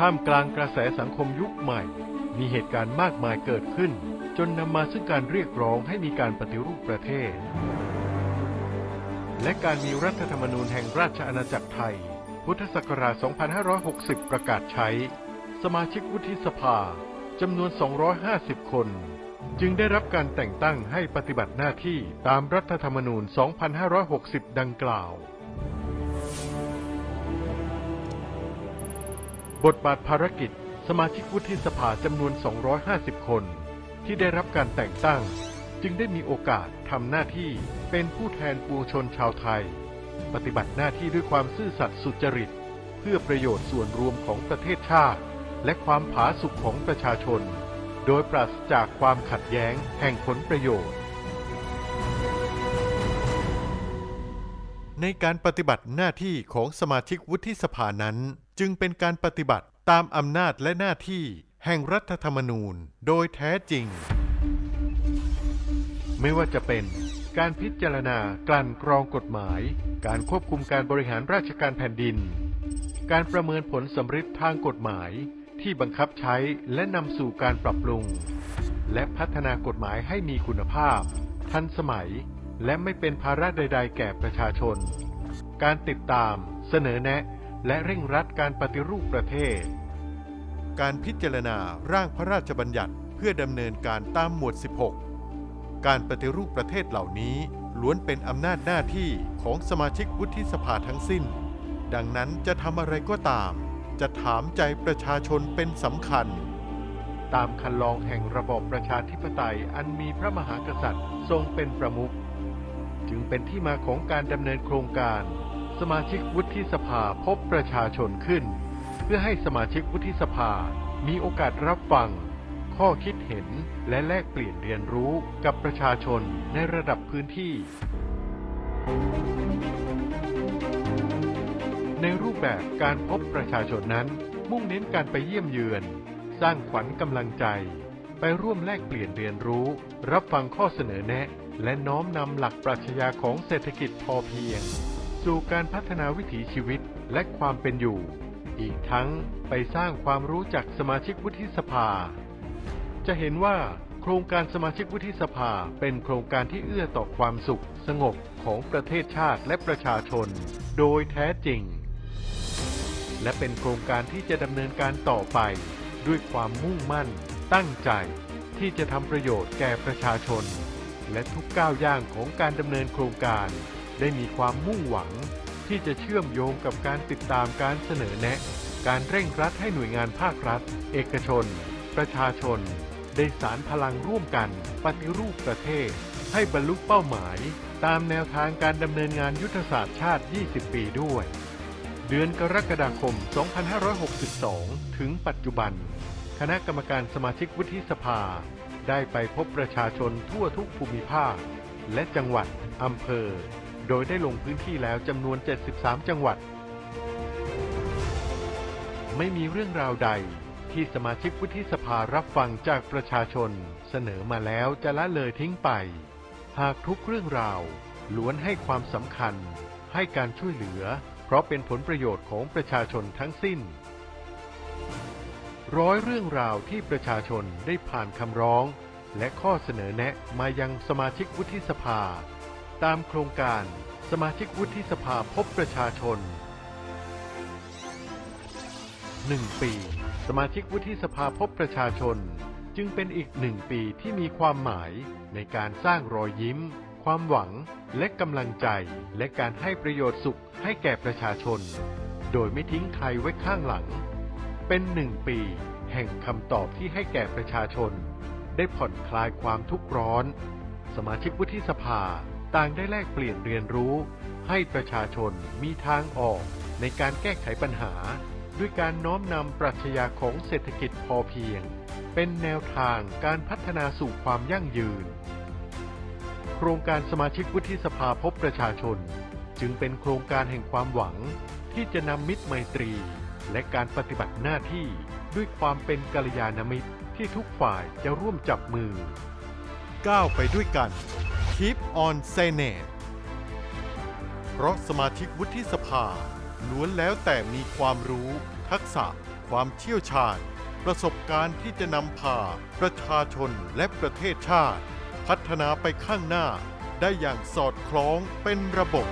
ท่ามกลางกระแสสังคมยุคใหม่ มีเหตุการณ์มากมายเกิดขึ้น จนนำมาซึ่งการเรียกร้องให้มีการปฏิรูปประเทศ และการมีรัฐธรรมนูญแห่งราชอาณาจักรไทย พุทธศักราช 2560 ประกาศใช้ สมาชิกวุฒิสภาจำนวน 250 คน จึงได้รับการแต่งตั้งให้ปฏิบัติหน้าที่ตามรัฐธรรมนูญ 2560 ดังกล่าว บทบาทภารกิจ สมาชิกวุฒิสภาจำนวน 250 คน ที่ได้รับการแต่งตั้ง จึงได้มีโอกาสทำหน้าที่เป็นผู้แทนปวงชนชาวไทย ปฏิบัติหน้าที่ด้วยความซื่อสัตย์สุจริต เพื่อประโยชน์ส่วนรวมของประเทศชาติ และความผาสุกของประชาชน โดยปราศจากความขัดแย้งแห่งผลประโยชน์ ในการปฏิบัติหน้าที่ของสมาชิกวุฒิสภานั้น จึงเป็นการปฏิบัติตามอำนาจและหน้าที่แห่งรัฐธรรมนูญโดยแท้จริง ไม่ว่าจะเป็นการพิจารณากลั่นกรองกฎหมาย การควบคุมการบริหารราชการแผ่นดิน การประเมินผลสำฤทธิ์ทางกฎหมายที่บังคับใช้และนำสู่การปรับปรุง และพัฒนากฎหมายให้มีคุณภาพ ทันสมัย และไม่เป็นภาระใด ๆ แก่ประชาชน การติดตาม เสนอแนะ และเร่งรัดการปฏิรูปประเทศ การพิจารณาร่างพระราชบัญญัติเพื่อดำเนินการตามหมวด 16 การปฏิรูปประเทศเหล่านี้ล้วนเป็นอำนาจหน้าที่ของสมาชิกวุฒิสภาทั้งสิ้น ดังนั้นจะทำอะไรก็ตาม จะถามใจประชาชนเป็นสำคัญ ตามคันลองแห่งระบอบประชาธิปไตยอันมีพระมหากษัตริย์ทรงเป็นประมุขจึงเป็นที่มาของการดำเนินโครงการ สมาชิกวุฒิสภาพบประชาชนขึ้น เพื่อให้สมาชิกวุฒิสภา มีโอกาสรับฟัง ข้อคิดเห็นและแลกเปลี่ยนเรียนรู้กับประชาชนในระดับพื้นที่ ในรูปแบบการพบประชาชนนั้น มุ่งเน้นการไปเยี่ยมเยือน สร้างขวัญกำลังใจ ไปร่วมแลกเปลี่ยนเรียนรู้ รับฟังข้อเสนอแนะ และน้อมนำหลักปรัชญาของเศรษฐกิจพอเพียง สู่การพัฒนาวิถีชีวิตและความเป็นอยู่ อีกทั้งไปสร้างความรู้จักสมาชิกวุฒิสภา จะเห็นว่าโครงการสมาชิกวุฒิสภาเป็นโครงการที่เอื้อต่อความสุข สงบของประเทศชาติและประชาชน โดยแท้จริง และเป็นโครงการที่จะดำเนินการต่อไป ด้วยความมุ่งมั่น ตั้งใจ ที่จะทำประโยชน์แก่ประชาชน และทุกก้าวย่างของการดำเนินโครงการ ได้มีความมุ่งหวัง ที่จะเชื่อมโยงกับการติดตามการเสนอแนะ การเร่งรัดให้หน่วยงานภาครัฐ เอกชน ประชาชน ได้สารพลังร่วมกัน ปฏิรูปประเทศ ให้บรรลุเป้าหมาย ตามแนวทางการดำเนินงานยุทธศาสตร์ชาติ 20 ปีด้วย เดือนกรกฎาคม 2562 ถึงปัจจุบัน คณะกรรมการสมาชิกวุฒิสภา ได้ไปพบประชาชนทั่วทุกภูมิภาคและจังหวัด อำเภอ โดยได้ลงพื้นที่แล้วจำนวน 73 จังหวัด ไม่มีเรื่องราวใดที่สมาชิกวุฒิสภารับฟังจากประชาชน เสนอมาแล้วจะละเลยทิ้งไป หากทุกเรื่องราวล้วนให้ความสำคัญ ให้การช่วยเหลือ เพราะเป็นผลประโยชน์ของประชาชนทั้งสิ้น ร้อยเรื่องราวที่ประชาชนได้ผ่านคำร้อง และข้อเสนอแนะมายังสมาชิกวุฒิสภา ตามโครงการสมาชิกวุฒิสภาพบประชาชน 1 ปี สมาชิกวุฒิสภาพบประชาชน จึงเป็นอีกหนึ่งปีที่มีความหมายในการสร้างรอยยิ้ม ความหวังและกำลังใจ และการให้ประโยชน์สุขให้แก่ประชาชน โดยไม่ทิ้งใครไว้ข้างหลัง เป็นหนึ่งปี แห่งคำตอบที่ให้แก่ประชาชน ได้ผ่อนคลายความทุกข์ร้อน สมาชิกวุฒิสภา ต่างได้แลกเปลี่ยนเรียนรู้ ให้ประชาชนมีทางออกในการแก้ไขปัญหา ด้วยการน้อมนำปรัชญาของเศรษฐกิจพอเพียง เป็นแนวทางการพัฒนาสู่ความยั่งยืน โครงการสมาชิกวุฒิสภาพบประชาชน จึงเป็นโครงการแห่งความหวังที่จะนำมิตรไมตรี และการปฏิบัติหน้าที่ด้วยความเป็นกัลยาณมิตรที่ทุกฝ่ายจะร่วมจับมือ ก้าวไปด้วยกัน Keep on Senate เพราะสมาชิกวุฒิสภาล้วนแล้วแต่มีความรู้ ทักษะ ความเชี่ยวชาญ ประสบการณ์ที่จะนำพา ประชาชนและประเทศชาติ พัฒนาไปข้างหน้า ได้อย่างสอดคล้องเป็นระบบ